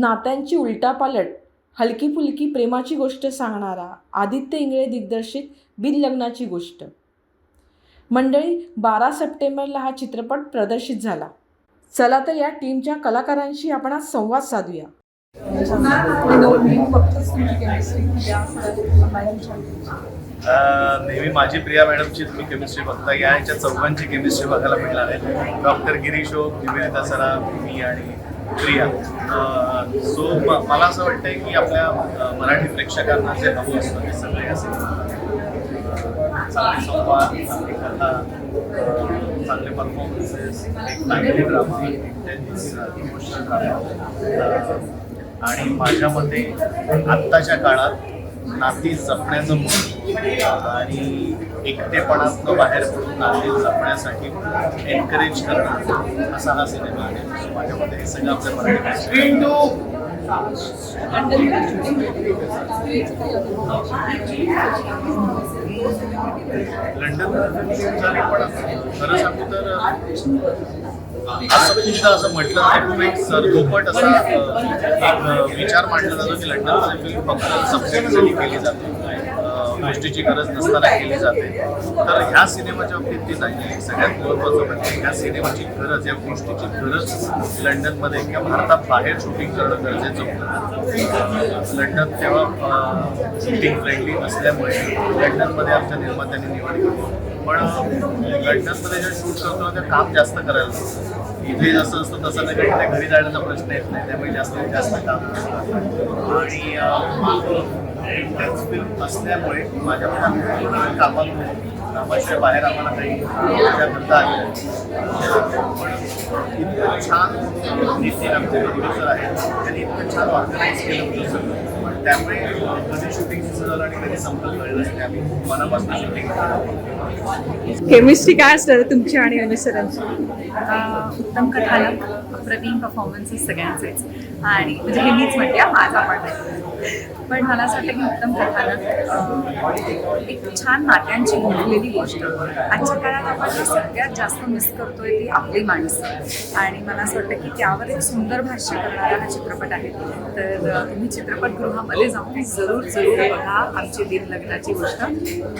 नात्यांची उलटापालट हलकी फुलकी प्रेमाची गोष्ट सांगणारा आदित्य इंगळे दिग्दर्शित बिनलग्नाची गोष्ट. मंडळी बारा सप्टेंबरला हा चित्रपट प्रदर्शित झाला. चला तर या टीमच्या कलाकारांशी आपण आज संवाद साधूया. नेहमी माझी प्रिया मॅडमची तुम्ही केमिस्ट्री बघता या याच्या चौघांची केमिस्ट्री बघायला मिळणार आहे. डॉक्टर गिरीश हो, ओक निवेदिता सरा मी आणि प्रिया. सो मला असं वाटतंय की आपल्या मराठी प्रेक्षकांना जे हवं असतं ते सगळे असेल चांगले संवाद चांगली कथा चांगले परफॉर्मन्सेस एक ड्रामा इमोशनल ड्रामा आणि माझ्या मते आत्ताच्या काळात नाती जपण्याचं महत्त्व आणि एकटेपणातनं बाहेर पडून नाती जपण्यासाठी एनकरेज करणं असा हा सिनेमा आहे. So माझ्या मते हे सगळं आपल्या मराठी लंडन झाली लंडन खरं सांगू तर असं असं म्हटलं तर म्हणजे एक सरदोपट असा एक विचार मांडला जातो की लंडनमध्ये फिल्म फक्त सबसिडीसाठी केली जाते. गोष्टीची गरज नसताना केली जाते. तर ह्या सिनेमाच्या बाबतीत ती नाही सगळ्यात महत्त्वाचं म्हणजे ह्या सिनेमाची गरज या गोष्टीची गरज लंडनमध्ये किंवा भारतात बाहेर शूटिंग करणं गरजेचं होतं. लंडन तेव्हा शूटिंग फ्रेंडली असल्यामुळे लंडनमध्ये आमच्या निर्मात्यांनी निवड केली. पण लंडनमध्ये जे शूट करतो ते काम जास्त करायला इथे जसं असतं तसं नाही. काही घरी जाण्याचा प्रश्न येत नाही. त्यामुळे जास्त जास्त काम आणि असल्यामुळे माझ्या मनात कामात कामाच्या बाहेर आम्हाला काही मजा करता आली पण इतकं छान नितीन आमचे प्रोड्युसर आहेत. त्यांनी इतकं छान ऑर्गनाईज केलं होतं सगळं. त्यामुळे कधी शूटिंग झालं आणि कधी संपलं कळलं नाही. आम्ही मनापासून शूटिंग केमिस्ट्री काय असणार तुमची आणि अमित सरांची? अ, उत्तम कथानक अप्रतिम परफॉर्मन्सेस सगळ्यांचेच. आणि म्हणजे हे मीच म्हणते माझा पण नाही पण मला असं वाटतं की उत्तम अ, एक छान नात्यांची घडलेली गोष्ट. आजच्या काळात आपण जे सगळ्यात जास्त मिस करतोय ती आपली माणसं. आणि मला असं वाटतं की त्यावर एक सुंदर भाष्य करणारा हा चित्रपट आहे. तर तुम्ही चित्रपटगृहामध्ये जाऊन जरूर जरूर बघा आमची दिन लग्नाची गोष्ट.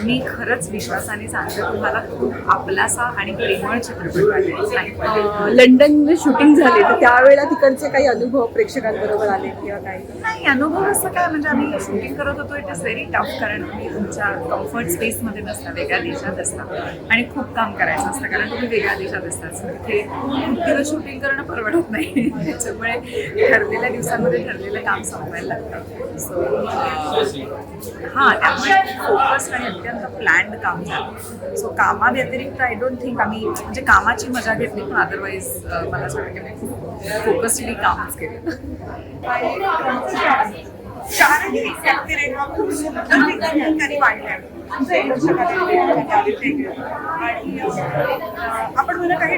मी खरंच विश्वासाने सांगते तुम्हाला खूप आपलासा आणि प्रेमळ चित्रपट वाटेल. लंडन शूटिंग झाले तर त्यावेळेला तिकडचे काही अनुभव प्रेक्षकांबरोबर आले किंवा काही नाही अनुभव असं काय म्हणजे आम्ही शूटिंग करत होतो इट इज व्हेरी टफ कारण तुम्ही तुमच्या कम्फर्ट स्पेसमध्ये नसता वेगळ्या देशात असता. आणि खूप काम करायचं असतं कारण तुम्ही वेगळ्या देशात असता. तिथे इथे खूप दिवस शूटिंग करणं परवडत नाही. त्याच्यामुळे ठरलेल्या दिवसांमध्ये ठरलेलं काम संपवायला लागतं. सो हां त्यामुळे फोकस आणि अत्यंत प्लॅन्ड काम झालं. सो कामाव्यतिरिक्त आय डोंट थिंक आम्ही म्हणजे कामाची मजा घेतली पण अदरवाईज मला असं वाटतं की मी खूप फोकस्डली कामच केलं. चारही व्यक्तिरेखा खूप सुंदर ठिकाणी त्यांनी मांडल्या आणि आपण मला काही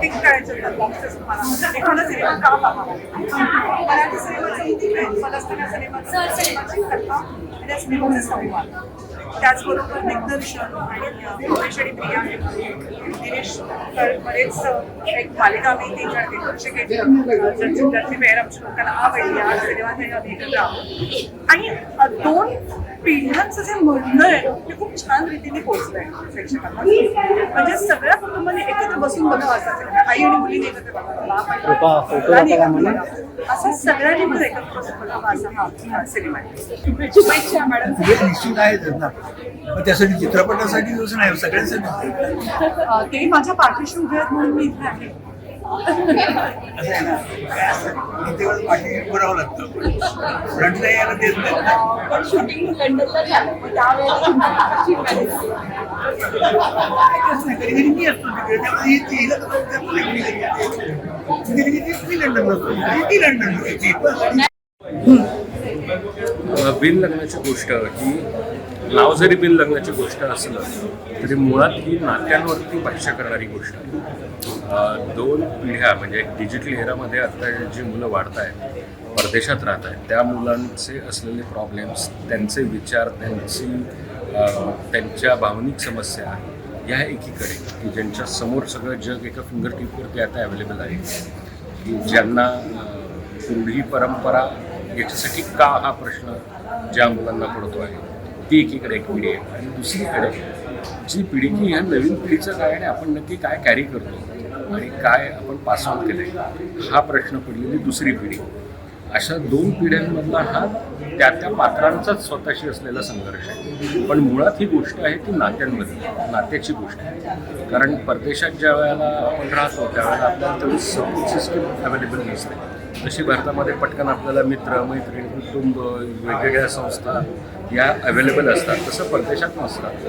टिक करायचं होतं. बॉक्सेस मला एखादा सिनेमा का पाहावा मराठी सिनेमाचं कथा आणि त्या सिनेमाचे संवाद. त्याचबरोबर दिग्दर्शन आणि योगेश आणि प्रिया दिनेश तर बरेच एक मालिका मी तीन चार दिग्दर्शक आहेत केली ज्याची ज्याची आमच्या लोकांना आवडली आज सिनेमा हे अभिनेता आहोत. आणि दोन पिढ्यांचं जे म्हणणं आहे ते खूप छान रीतीने पोहोचलंय प्रेक्षकांना. म्हणजे सगळ्या कुटुंबाने एकत्र बसून बघावं असा आई आणि मुलीने एकत्र बघावा. असं सगळ्यांनी पण एकत्र बसून बघावा असा हा सिनेमा आहे. शुभेच्छा मॅडम. हे पण त्यासाठी चित्रपटासाठी नाही सगळ्यांसाठी. ते माझ्या पाठीशी उभे आहेत म्हणून मी इथे आहे. असं आहे ना काय असतं किती वेळ पाठी करावं लागतं फ्रंटला यायला देत नाही ना. पण शूटिंग लंडनला झालं मग त्यावेळेला कशी माहितीच नाही. कधी कधी मी असतो तिकडे त्यामुळे ही ती- हिला कसं त्या मुलीला घेते. कधी कधी ती- मी लंडन नसतो कधी ती लंडन नसते बस आणि बिन लग्नाची गोष्ट ही नाव जरी बिल लग्नाची गोष्ट असलं तरी मुळात ही नात्यांवरती भाष्य करणारी गोष्ट आहे. दोन पिढ्या म्हणजे एक डिजिटल हेरामध्ये आता जी मुलं वाढत आहेत परदेशात राहत आहेत त्या मुलांचे असलेले प्रॉब्लेम्स त्यांचे विचार त्यांची त्यांच्या भावनिक समस्या या एकीकडे की ज्यांच्या समोर सगळं जग एका फिंगर टिपवरती आता अवेलेबल आहे की ज्यांना अ, परंपरा याच्यासाठी का हा प्रश्न ज्या मुलांना पडतो आहे ती एकीकडे एक पिढी आहे. आणि दुसरीकडे जी पिढी की ह्या नवीन पिढीचं काय आणि आपण नक्की काय कॅरी करतो आणि काय आपण पास ऑन केलं हा प्रश्न पडलेली दुसरी पिढी. अशा दोन पिढ्यांमधला हा त्या त्या पात्रांचाच स्वतःशी असलेला संघर्ष आहे. पण मुळात ही गोष्ट आहे ती नात्यांमध्ये नात्याची गोष्ट आहे. कारण परदेशात ज्या वेळेला आपण राहतो त्यावेळेला आपल्याला तेवढी सपोर्ट सिस्टीम अवेलेबल नसते. जशी भारतामध्ये पटकन आपल्याला मित्र मैत्रीण कुटुंब वेगवेगळ्या संस्था या अवेलेबल असतात तसं परदेशात नसतात.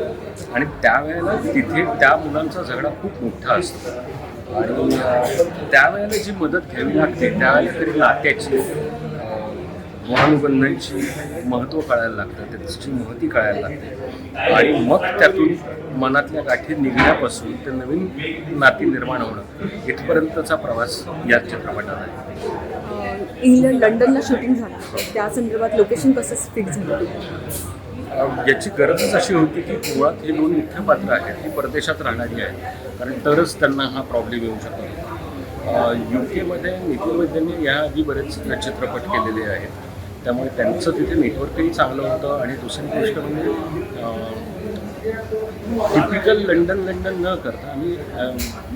आणि त्यावेळेला तिथे त्या मुलांचा झगडा खूप मोठा असतो. आणि त्यावेळेला जी मदत घ्यावी लागते त्यावेळेला तरी नात्याची अं, महानुबंधांची महत्त्व कळायला लागतं त्याची महती कळायला लागते. आणि मग त्यातून मनातल्या गाठी निघण्यापासून ते नवीन नाती निर्माण होणं इथपर्यंतचा प्रवास या चित्रपटात आहे. इंग्लंड लंडनला शूटिंग झालं. त्या संदर्भात लोकेशन कसं फिक्स झालं? याची गरजच अशी होती की मुळात ही दोन मुख्य पात्र आहेत ही परदेशात राहणारी आहेत. कारण तरच त्यांना हा प्रॉब्लेम येऊ शकतो यू केमध्ये नितीन वैद्यांनी याआधी बरेच चित्रपट केलेले आहेत. त्यामुळे त्यांचं तिथे नेटवर्कही चांगलं होतं आणि दुसरी गोष्ट म्हणजे टिपिकल लंडन लंडन न करता आम्ही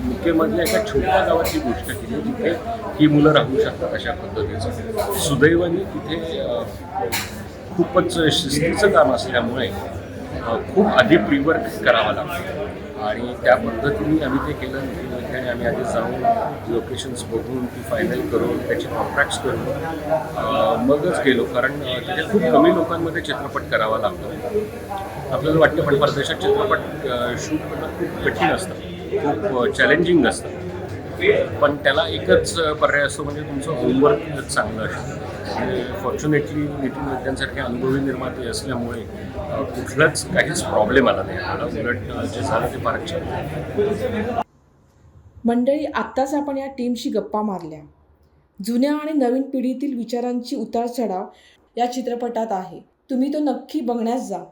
मुख्यमधल्या एका छोट्या गावाची गोष्ट केली जिथे ही मुलं राहू शकतात अशा पद्धतीचं. सुदैवाने तिथे खूपच शिस्तीचं काम असल्यामुळे खूप आधी प्रीवर्क करावं लागतो. आणि त्या पद्धतीने आम्ही ते केलं. आणि आम्ही आधी जाऊन लोकेशन्स बघून ती फायनल करून त्याचे कॉन्ट्रॅक्ट्स करून मगच गेलो. कारण तिथे खूप कमी लोकांमध्ये चित्रपट करावा लागतो. आपल्याला वाटतं पण परदेशात चित्रपट शूट करणं खूप कठीण असतं. खूप चॅलेंजिंग असतं पण त्याला एकच पर्याय असतो म्हणजे तुमचं होमवर्क चांगलं असतं. आणि फॉर्च्युनेटली नितीन विद्यांसारखे अनुभवी निर्माते असल्यामुळे कुठलाच काहीच प्रॉब्लेम आला नाही. आम्हाला उलट जे झालं ते फारच छान मंडळी आत्ताच आपण या टीमशी गप्पा मारल्या. जुन्या आणि नवीन पिढीतील विचारांची उतार चढाव या चित्रपटात आहे. तुम्ही तो नक्की बघण्यास जा.